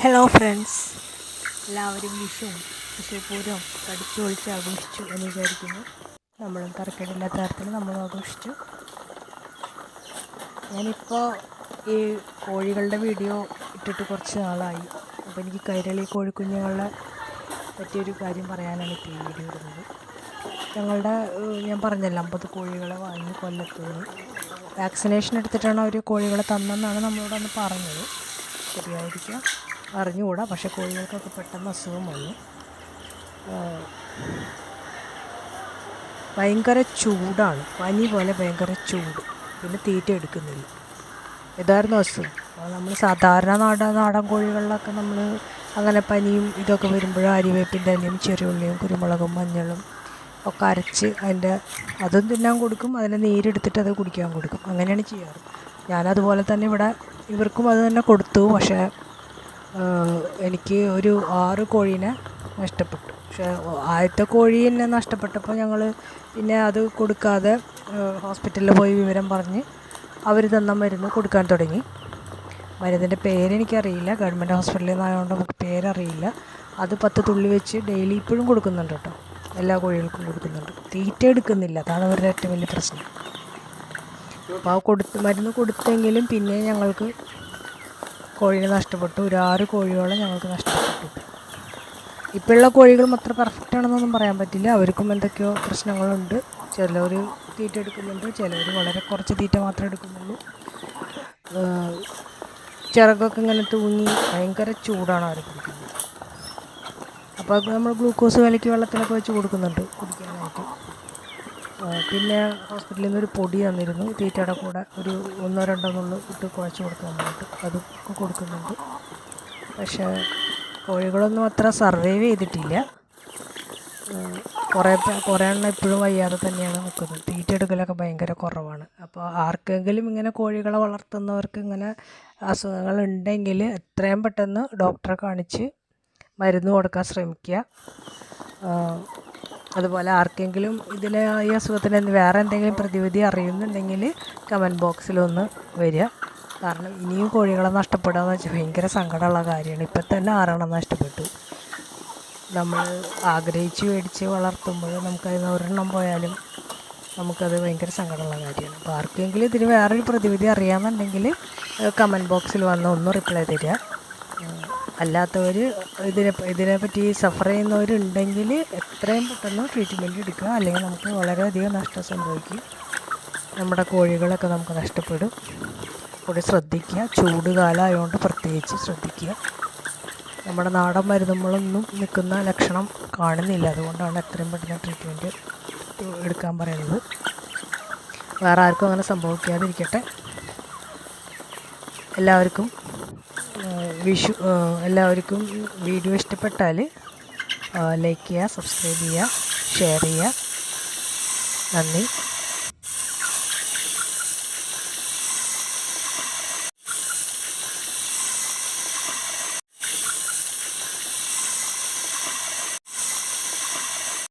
Hello friends എല്ലാവരും വിഷുവും വിഷുപൂരം കടിച്ചു പൊളിച്ച് ആഘോഷിച്ചു എന്ന് വിചാരിക്കുന്നു. നമ്മളും തരക്കേടില്ലാത്ത തരത്തിൽ നമ്മൾ ആഘോഷിച്ചു. ഞാനിപ്പോൾ ഈ കോഴികളുടെ വീഡിയോ ഇട്ടിട്ട് കുറച്ച് നാളായി. അപ്പോൾ എനിക്ക് കൈരളി കോഴിക്കുഞ്ഞുങ്ങളെ പറ്റിയൊരു കാര്യം പറയാനാണ് ഇപ്പോൾ ഈ വീഡിയോ ഇടുന്നത്. ഞങ്ങളുടെ ഞാൻ പറഞ്ഞല്ലോ അമ്പത് കോഴികളെ വാങ്ങി കൊല്ലത്തുനിന്ന് വാക്സിനേഷൻ എടുത്തിട്ടാണ് അവർ കോഴികളെ തന്നെന്നാണ് നമ്മളോട് അന്ന് പറഞ്ഞത്. ശരിയായിരിക്കാം. അറിഞ്ഞുകൂടാ. പക്ഷേ കോഴികൾക്കൊക്കെ പെട്ടെന്ന് അസുഖം വന്നു. ഭയങ്കര ചൂടാണ്. പനി പോലെ ഭയങ്കര ചൂട്. പിന്നെ തീറ്റ എടുക്കുന്നില്ല. ഇതായിരുന്നു അസുഖം. നമ്മൾ സാധാരണ നാടൻ നാടൻ കോഴികളിലൊക്കെ നമ്മൾ അങ്ങനെ പനിയും ഇതൊക്കെ വരുമ്പോൾ അരിവേപ്പിന്റെ ഇലയും ചെറിയുള്ളിയും കുരുമുളകും മഞ്ഞളും ഒക്കെ അരച്ച് അതിന്റെ അതും തിന്നാൻ കൊടുക്കും. അതിന്റെ നീരെടുത്തിട്ട് അത് കുടിക്കാൻ കൊടുക്കും. അങ്ങനെയാണ് ചെയ്യാറ്. ഞാനതുപോലെ തന്നെ ഇവിടെ ഇവർക്കും അത് തന്നെ കൊടുത്തു. പക്ഷേ എനിക്ക് ഒരു ആറ് കോഴീനെ നഷ്ടപ്പെട്ടു. പക്ഷേ ആദ്യത്തെ കോഴി നഷ്ടപ്പെട്ടപ്പോൾ ഞങ്ങൾ പിന്നെ അത് കൊടുക്കാതെ ഹോസ്പിറ്റലിൽ പോയി വിവരം പറഞ്ഞ് അവർ തന്ന മരുന്ന് കൊടുക്കാൻ തുടങ്ങി. മരുന്നിന്റെ പേരെനിക്കറിയില്ല ഗവൺമെന്റ് ഹോസ്പിറ്റലിൽ നിന്നായതുകൊണ്ട് നമുക്ക് പേരറിയില്ല. അത് പത്ത് തുള്ളി വെച്ച് ഡെയിലി ഇപ്പോഴും കൊടുക്കുന്നുണ്ട് കേട്ടോ. എല്ലാ കോഴികൾക്കും കൊടുക്കുന്നുണ്ട്. തീറ്റ എടുക്കുന്നില്ല. അതാണ് അവരുടെ ഏറ്റവും വലിയ പ്രശ്നം. അപ്പോൾ ആ കൊടുത്ത് മരുന്ന് കൊടുത്തെങ്കിലും പിന്നെ ഞങ്ങൾക്ക് കോഴീനെ നഷ്ടപ്പെട്ടു. ഒരു ആറ് കോഴിയോളം ഞങ്ങൾക്ക് നഷ്ടപ്പെട്ടു. ഇപ്പോഴുള്ള കോഴികളും അത്ര പെർഫെക്റ്റ് ആണെന്നൊന്നും പറയാൻ പറ്റില്ല. അവർക്കും എന്തൊക്കെയോ പ്രശ്നങ്ങളുണ്ട്. ചിലർ തീറ്റ എടുക്കുന്നുണ്ട്. ചിലർ വളരെ കുറച്ച് തീറ്റ മാത്രമേ എടുക്കുന്നുള്ളൂ. ചിറകൊക്കെ ഇങ്ങനെ തൂങ്ങി ഭയങ്കര ചൂടാണ് അവർ കുടിക്കുന്നത്. അപ്പോൾ നമ്മൾ ഗ്ലൂക്കോസ് വിലയ്ക്ക് വെള്ളത്തിലൊക്കെ വെച്ച് കൊടുക്കുന്നുണ്ട് കുടിക്കാനായിട്ട്. പിന്നെ ഹോസ്പിറ്റലിൽ നിന്ന് ഒരു പൊടി തന്നിരുന്നു. തീറ്റയുടെ കൂടെ ഒരു ഒന്നോ രണ്ടോ നുള്ളു ഇട്ട് കുഴച്ച് കൊടുക്കാൻ വേണ്ടിയിട്ട് അതൊക്കെ കൊടുക്കുന്നുണ്ട്. പക്ഷേ കോഴികളൊന്നും അത്ര സർവൈവ് ചെയ്തിട്ടില്ല. കുറേ കുറേ എണ്ണം ഇപ്പോഴും വയ്യാതെ തന്നെയാണ് നിൽക്കുന്നത്. തീറ്റ എടുക്കലൊക്കെ ഭയങ്കര കുറവാണ്. അപ്പോൾ ആർക്കെങ്കിലും ഇങ്ങനെ കോഴികളെ വളർത്തുന്നവർക്ക് ഇങ്ങനെ അസുഖങ്ങൾ ഉണ്ടെങ്കിൽ എത്രയും പെട്ടെന്ന് ഡോക്ടറെ കാണിച്ച് മരുന്ന് കൊടുക്കാൻ ശ്രമിക്കുക. അതുപോലെ ആർക്കെങ്കിലും ഇതിലെ ഈ അസുഖത്തിന് വേറെ എന്തെങ്കിലും പ്രതിവിധി അറിയുന്നുണ്ടെങ്കിൽ കമന്റ് ബോക്സിലൊന്ന് വരിക. കാരണം ഇനിയും കോഴികളെ നഷ്ടപ്പെടുക എന്ന് വെച്ചാൽ ഭയങ്കര സങ്കടമുള്ള കാര്യമാണ്. ഇപ്പം തന്നെ ആറെണ്ണം നഷ്ടപ്പെട്ടു? നമ്മൾ ആഗ്രഹിച്ച് മേടിച്ച് വളർത്തുമ്പോൾ നമുക്കതിന് ഒരെണ്ണം പോയാലും നമുക്കത് ഭയങ്കര സങ്കടമുള്ള കാര്യമാണ്. അപ്പോൾ ആർക്കെങ്കിലും ഇതിന് വേറൊരു പ്രതിവിധി അറിയാമെന്നുണ്ടെങ്കിൽ കമന്റ് ബോക്സിൽ വന്ന് ഒന്ന് റിപ്ലൈ തരിക. അല്ലാത്തവർ ഇതിനെ ഇതിനെപ്പറ്റി സഫർ ചെയ്യുന്നവരുണ്ടെങ്കിൽ എത്രയും പെട്ടെന്ന് ട്രീറ്റ്മെന്റ് എടുക്കുക. അല്ലെങ്കിൽ നമുക്ക് വളരെയധികം നഷ്ടം സംഭവിക്കും. നമ്മുടെ കോഴികളൊക്കെ നമുക്ക് നഷ്ടപ്പെടും. കൂടി ശ്രദ്ധിക്കുക. ചൂട് കാലമായതുകൊണ്ട് പ്രത്യേകിച്ച് ശ്രദ്ധിക്കുക. നമ്മുടെ നാടൻ മരുന്നുകളൊന്നും നിൽക്കുന്ന ലക്ഷണം കാണുന്നില്ല. അതുകൊണ്ടാണ് എത്രയും പെട്ടെന്ന് ട്രീറ്റ്മെന്റ് എടുക്കാൻ പറയുന്നത്. വേറെ ആർക്കും അങ്ങനെ സംഭവിക്കാതിരിക്കട്ടെ. എല്ലാവർക്കും വിഷു എല്ലാവർക്കും വീഡിയോ ഇഷ്ടപ്പെട്ടാൽ ലൈക്ക് ചെയ്യുക സബ്സ്ക്രൈബ് ചെയ്യുക ഷെയർ ചെയ്യുക. നന്ദി.